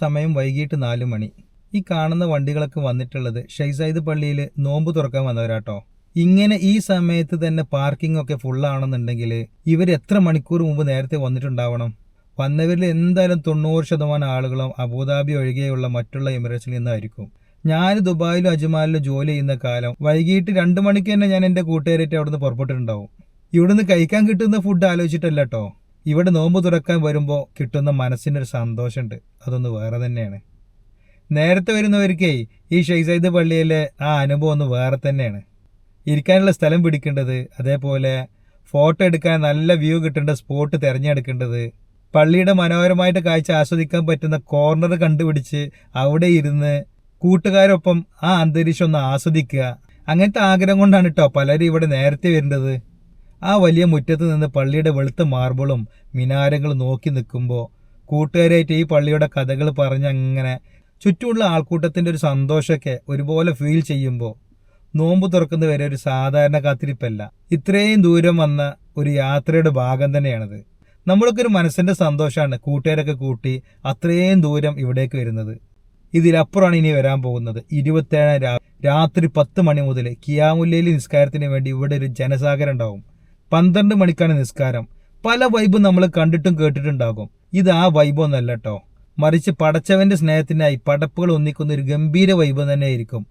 സമയം വൈകിട്ട് നാലു മണി. ഈ കാണുന്ന വണ്ടികളൊക്കെ വന്നിട്ടുള്ളത് ഷൈസൈദ് പള്ളിയിൽ നോമ്പ് തുറക്കാൻ വന്നവരാട്ടോ. ഇങ്ങനെ ഈ സമയത്ത് തന്നെ പാർക്കിംഗ് ഒക്കെ ഫുള്ളാണെന്നുണ്ടെങ്കിൽ ഇവർ എത്ര മണിക്കൂർ മുമ്പ് നേരത്തെ വന്നിട്ടുണ്ടാവണം? വന്നവരിൽ എന്തായാലും തൊണ്ണൂറ് ശതമാനം ആളുകളും അബുദാബി ഒഴികെയുള്ള മറ്റുള്ള എമിറേറ്റ്സിൽ നിന്നായിരിക്കും. ഞാൻ ദുബായിലും അജ്മാലിലും ജോലി ചെയ്യുന്ന കാലം വൈകിട്ട് രണ്ട് മണിക്ക് തന്നെ ഞാൻ എന്റെ കൂട്ടുകാരായിട്ട് അവിടുന്ന് പുറപ്പെട്ടിട്ടുണ്ടാവും. ഇവിടുന്ന് കഴിക്കാൻ കിട്ടുന്ന ഫുഡ് ആലോചിച്ചിട്ടല്ല കേട്ടോ ഇവിടെ നോമ്പ് തുറക്കാൻ വരുമ്പോൾ കിട്ടുന്ന മനസ്സിനൊരു സന്തോഷമുണ്ട്. അതൊന്ന് വേറെ തന്നെയാണ്. നേരത്തെ വരുന്നവർക്കേ ഈ ഷെയ്സൈദ് പള്ളിയിലെ ആ അനുഭവം ഒന്ന് വേറെ തന്നെയാണ്. ഇരിക്കാനുള്ള സ്ഥലം പിടിക്കേണ്ടത് അതേപോലെ ഫോട്ടോ എടുക്കാൻ നല്ല വ്യൂ കിട്ടേണ്ട സ്പോട്ട് തിരഞ്ഞെടുക്കേണ്ടത് പള്ളിയുടെ മനോഹരമായിട്ട് കാഴ്ച ആസ്വദിക്കാൻ പറ്റുന്ന കോർണർ കണ്ടുപിടിച്ച് അവിടെ ഇരുന്ന് കൂട്ടുകാരൊപ്പം ആ അന്തരീക്ഷം ഒന്ന് ആസ്വദിക്കുക. അങ്ങനത്തെ ആഗ്രഹം കൊണ്ടാണ് കേട്ടോ പലരും ഇവിടെ നേരത്തെ വരേണ്ടത്. ആ വലിയ മുറ്റത്ത് നിന്ന് പള്ളിയുടെ വെളുത്ത മാർബിളും മിനാരങ്ങളും നോക്കി നിൽക്കുമ്പോൾ കൂട്ടുകാരായിട്ട് ഈ പള്ളിയുടെ കഥകൾ പറഞ്ഞങ്ങനെ ചുറ്റുമുള്ള ആൾക്കൂട്ടത്തിന്റെ ഒരു സന്തോഷമൊക്കെ ഒരുപോലെ ഫീൽ ചെയ്യുമ്പോൾ നോമ്പ് തുറക്കുന്ന വരെ ഒരു സാധാരണ കാത്തിരിപ്പല്ല. ഇത്രയും ദൂരം വന്ന ഒരു യാത്രയുടെ ഭാഗം തന്നെയാണത്. നമ്മളൊക്കെ ഒരു മനസ്സിന്റെ സന്തോഷമാണ് കൂട്ടുകാരൊക്കെ കൂട്ടി അത്രയും ദൂരം ഇവിടേക്ക് വരുന്നത്. ഇതിലപ്പുറമാണ് ഇനി വരാൻ പോകുന്നത്. ഇരുപത്തേഴാം രാത്രി പത്ത് മണി മുതൽ കിയാമുല്ലയിൽ നിസ്കാരത്തിന് വേണ്ടി ഇവിടെ ഒരു ജനസാഗരം ഉണ്ടാവും. പന്ത്രണ്ട് മണിക്കാണ് നിസ്കാരം. പല വൈബ് നമ്മൾ കണ്ടിട്ടും കേട്ടിട്ടുണ്ടാകും. ഇത് ആ വൈബൊന്നല്ല കേട്ടോ മറിച്ച് പടച്ചവന്റെ സ്നേഹത്തിനായി പടപ്പുകൾ ഒന്നിക്കുന്ന ഒരു ഗംഭീര വൈബ് തന്നെയായിരിക്കും.